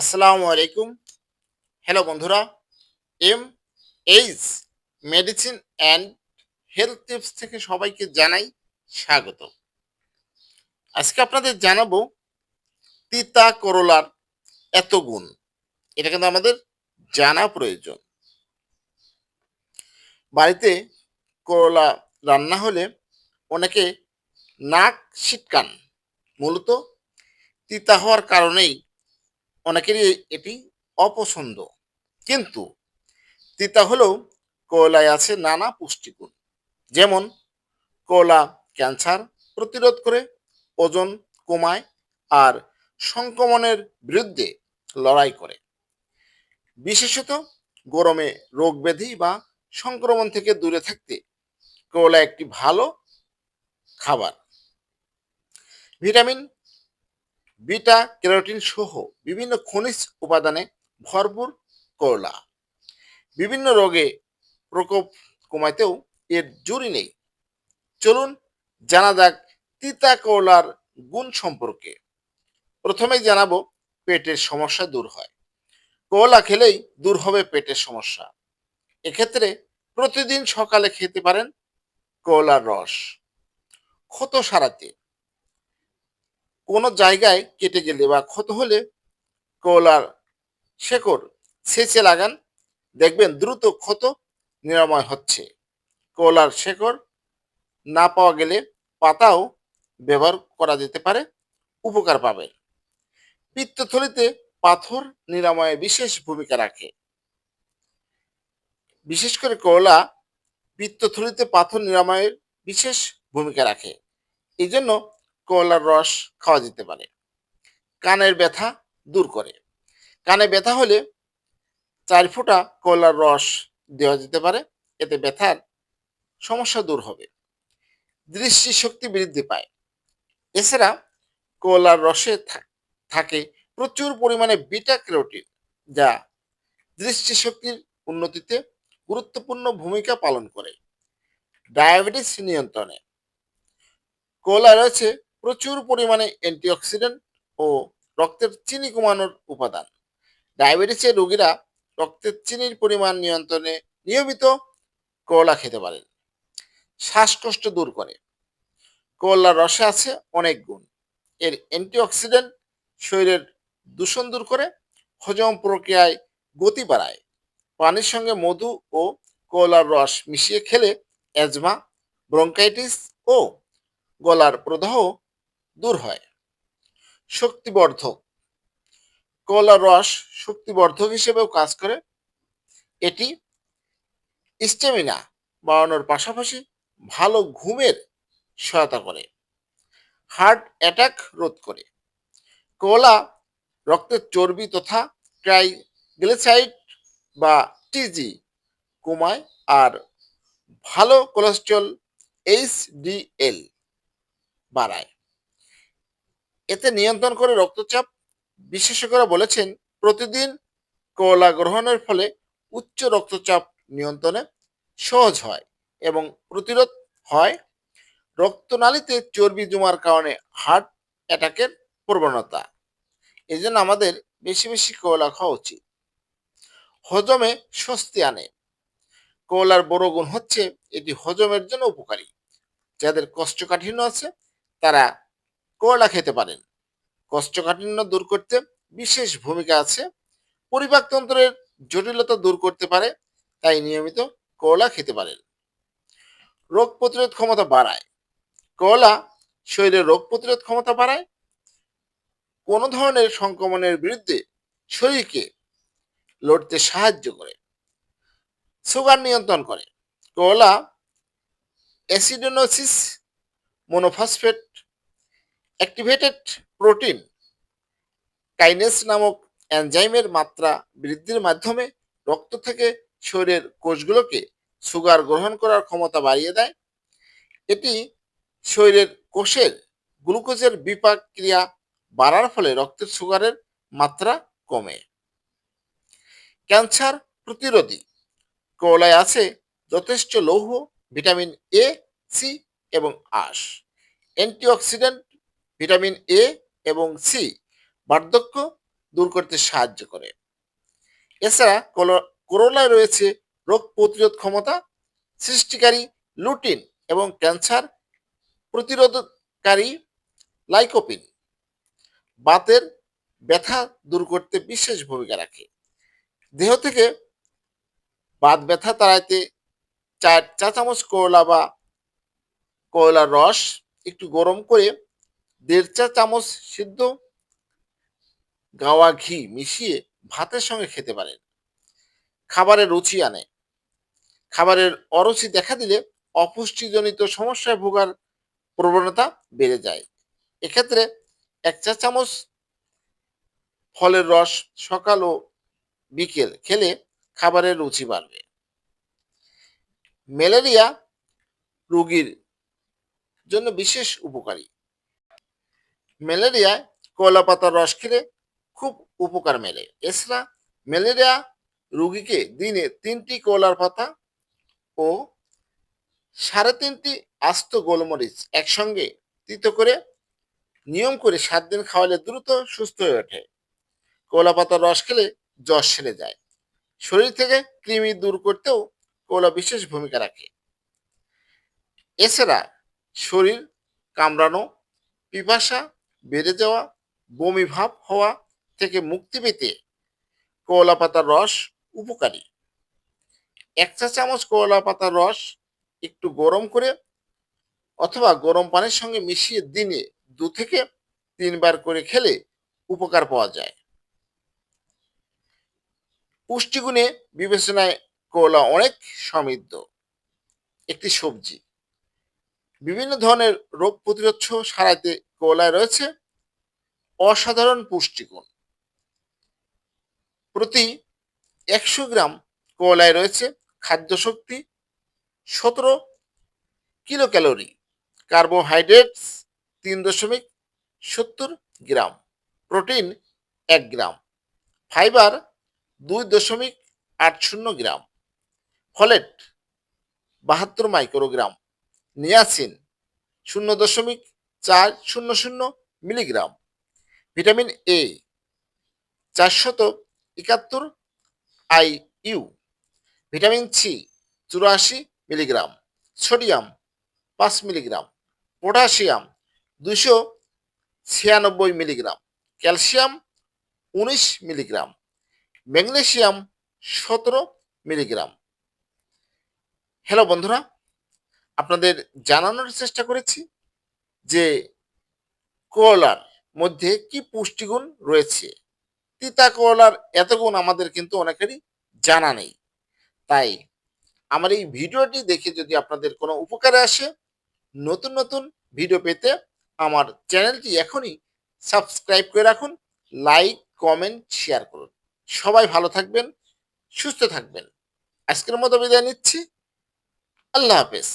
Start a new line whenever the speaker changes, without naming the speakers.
আসসালামু আলাইকুম। হ্যালো বন্ধুরা। M H medicine and health tips থেকে সবাইকে জানাই স্বাগত। আজকে আপনাদের জানাব তিতা করলার এত গুণ। এটা কিন্তু আমাদের জানা প্রয়োজন। বাড়িতে করলা রান্না হলে অনেকে নাক ছিটকান। মূলত তিতা হওয়ার কারণেই অনেকেরই এটি অপছন্দ। কিন্তু তিতা হলেও কয়লায় আছে নানা পুষ্টিগুণ। যেমন কয়লা ক্যান্সার প্রতিরোধ করে, ওজন কমায় আর সংক্রমণের বিরুদ্ধে লড়াই করে। বিশেষত গরমে রোগ ব্যাধি বা সংক্রমণ থেকে দূরে থাকতে কয়লা একটি ভালো খাবার। ভিটামিন বিটা ক্যারোটিন সহ বিভিন্ন খনিজ উপাদানে ভরপুর করলা। বিভিন্ন রোগে প্রকোপ কমাইতেও এর জুড়ি নেই। চলুন জানা যাক তিতা করলার গুণ সম্পর্কে। প্রথমেই জানাব পেটের সমস্যা দূর হয়। করলা খেলেই দূর হবে পেটের সমস্যা। এক্ষেত্রে প্রতিদিন সকালে খেতে পারেন করলার রস। ক্ষত সারাতে কোনো জায়গায় কেটে গেলে বা ক্ষত হলে কলার শেকড় সেচে লাগান। দেখবেন দ্রুত ক্ষত নিরাময় হচ্ছে। কলার শেকড় না পাওয়া গেলে পাতাও ব্যবহার করা যেতে পারে, উপকার পাবেন পিত্তথলিতে পাথর নিরাময়ে বিশেষ ভূমিকা রাখে। বিশেষ করে কলা পিত্তথলিতে পাথর নিরাময়ের বিশেষ ভূমিকা রাখে। এই জন্য কলার রস খাওয়া যেতে পারে। কানের ব্যথা দূর করে। কানে ব্যথা হলে চার ফোঁটা কলার রস দেওয়া যেতে পারে। এতে ব্যথার সমস্যা দূর হবে। দৃষ্টিশক্তি বৃদ্ধি পায়। এছাড়া কলার রসে থাকে প্রচুর পরিমাণে বিটা ক্যারোটিন, যা দৃষ্টিশক্তির উন্নতিতে গুরুত্বপূর্ণ ভূমিকা পালন করে। ডায়াবেটিস নিয়ন্ত্রণে। কলা রয়েছে প্রচুর পরিমাণে অ্যান্টিঅক্সিডেন্ট ও রক্তের চিনি কমানোর উপাদান। ডায়াবেটিসের রোগীরা রক্তের চিনির পরিমাণ নিয়ন্ত্রণে নিয়মিত করলা খেতে পারেন। শ্বাসকষ্ট দূর করে। করলার রসে আছে অনেক গুণ। এর অ্যান্টিঅক্সিডেন্ট শরীরের দূষণ দূর করে, হজম প্রক্রিয়ায় গতি বাড়ায়। পানির সঙ্গে মধু ও কলার রস মিশিয়ে খেলে অ্যাজমা ব্রঙ্কাইটিস ও গলার প্রদাহ দূর হয়। শক্তিবর্ধক। কলার রস শক্তিবর্ধক হিসেবেও কাজ করে। এটি স্টেমিনা বাড়ানোর পাশাপাশি ভালো ঘুমের সহায়তা করে। হার্ট অ্যাটাক রোধ করে। কলা রক্তের চর্বি তথা ট্রাইগ্লিসাইড বা টিজি কমায় আর ভালো কোলেস্ট্রল এইচডিএল বাড়ায়। এতে নিয়ন্ত্রণ করে রক্তচাপ বিশেষজ্ঞরা বলেছেন, প্রতিদিন কলা গ্রহণের ফলে উচ্চ রক্তচাপ নিয়ন্ত্রণে সহজ হয় এবং প্রতিরোধ হয়। রক্তনালীতে চর্বি জমার কারণে হার্ট অ্যাটাকের প্রবণতা। এই জন্য আমাদের বেশি বেশি কয়লা খাওয়া উচিত। হজমে স্বস্তি আনে। কয়লার বড় গুণ হচ্ছে এটি হজমের জন্য উপকারী। যাদের কষ্টকাঠিন্য আছে, তারা করলা খেতে পারেন। কষ্টকাঠিন্য দূর করতে বিশেষ ভূমিকা আছে। পরিপাকতন্ত্রের জটিলতা দূর করতে পারে, তাই নিয়মিত করলা খেতে পারেন। রোগ প্রতিরোধ ক্ষমতা বাড়ায়। করলা শরীরে রোগ প্রতিরোধ ক্ষমতা বাড়ায়। কোনো ধরনের সংক্রমণের বিরুদ্ধে শরীরকে লড়তে সাহায্য করে। সুগার নিয়ন্ত্রণ করে। করলা অ্যাসিডোনোসিস, মনোফসফেট অ্যাক্টিভেটেড প্রোটিন কাইনেস নামক এনজাইমের মাত্রা বৃদ্ধির মাধ্যমে রক্ত থেকে শরীরের কোষগুলোকে সুগার গ্রহণ করার ক্ষমতা বাড়িয়ে দেয়। এটি শরীরের কোষের গ্লুকোজের বিপাক ক্রিয়া বাড়ার ফলে রক্তের সুগারের মাত্রা কমে। ক্যান্সার প্রতিরোধী কলায় আছে যথেষ্ট লৌহ, ভিটামিন এ সি এবং আশ। অ্যান্টিঅক্সিডেন্ট ভিটামিন এ এবং সি বার্ধক্য দূর করতে সাহায্য করে। এছাড়া করলায় রয়েছে রোগ প্রতিরোধ ক্ষমতা, সৃষ্টিকারী লুটিন এবং ক্যান্সার প্রতিরোধকারী লাইকোপিন বাতের ব্যথা দূর করতে বিশেষ ভূমিকা রাখে। দেহ থেকে বাত ব্যথা তাড়াইতে চার চা চামচ করলা বা করলার রস একটু গরম করে দেড় চা চামচ সিদ্ধ গাওয়া ঘি মিশিয়ে ভাতের সঙ্গে খেতে পারেন। খাবারের রুচি আনে। খাবারের অরুচি দেখা দিলে অপুষ্টিজনিত সমস্যায় ভোগার প্রবণতা বেড়ে যায়। এক্ষেত্রে এক চা চামচ ফলের রস সকাল ও বিকেল খেলে খাবারের রুচি বাড়বে। ম্যালেরিয়া রোগীর জন্য বিশেষ উপকারী। ম্যালেরিয়ায় কলা পাতার রস খেলে খুব উপকার মেলে। এছাড়া ম্যালেরিয়া রুগীকে দিনে তিনটি কলার পাতা ও সাড়ে তিনটি আস্ত গোলমরিচ একসঙ্গে তিত করে নিয়ম করে সাত দিন খাওয়ালে দ্রুত সুস্থ হয়ে ওঠে। কলা পাতার রস খেলে জ্বর সেরে যায়। শরীর থেকে কৃমি দূর করতেও কলা বিশেষ ভূমিকা রাখে। এছাড়া শরীর কামড়ানো, পিপাসা বেড়ে যাওয়া, বমি ভাব হওয়া থেকে মুক্তি পেতে কলা পাতার রস উপকারী। এক চা চামচ কলা পাতার রস একটু গরম করে অথবা গরম পানির সঙ্গে মিশিয়ে দিনে দু থেকে তিনবার করে খেলে উপকার পাওয়া যায়। পুষ্টিগুণে বিবেচনায় করলা অনেক সমৃদ্ধ। একটি সবজি। বিভিন্ন ধরনের রোগ প্রতিরোধ সারাইতে করলায় রয়েছে অসাধারণ পুষ্টিগুণ। প্রতি একশো গ্রাম কলায় রয়েছে খাদ্য শক্তি সতেরো কিলো ক্যালোরি কার্বোহাইড্রেটস তিন দশমিক সত্তর গ্রাম, প্রোটিন এক গ্রাম, ফাইবার দুই দশমিক আট শূন্য গ্রাম, ফলেট বাহাত্তর মাইক্রোগ্রাম, নিয়াসিন শূন্য দশমিক চার শূন্য শূন্য মিলিগ্রাম। ভিটামিন এ চারশত একাত্তর আই ইউ ভিটামিন সি চুরাশি মিলিগ্রাম। সোডিয়াম, পাঁচ মিলিগ্রাম। পটাশিয়াম দুশো ছিয়ানব্বই মিলিগ্রাম। ক্যালসিয়াম, উনিশ মিলিগ্রাম। ম্যাগনেসিয়াম সতেরো মিলিগ্রাম। হ্যালো বন্ধুরা, আপনাদের জানানোর চেষ্টা করেছি যে করলার মধ্যে কি পুষ্টিগুণ রয়েছে? তিতা করলার এত গুণ আমাদের কিন্তু অনেকেরই জানা নেই। তাই আমার এই ভিডিওটি দেখে যদি আপনাদের কোনো উপকারে আসে, নতুন নতুন ভিডিও পেতে আমার চ্যানেলটি এখনই সাবস্ক্রাইব করে রাখুন, লাইক, কমেন্ট, শেয়ার করুন। সবাই ভালো থাকবেন, সুস্থ থাকবেন। আজকের মতো বিদায় নিচ্ছি। আল্লাহ হাফেজ।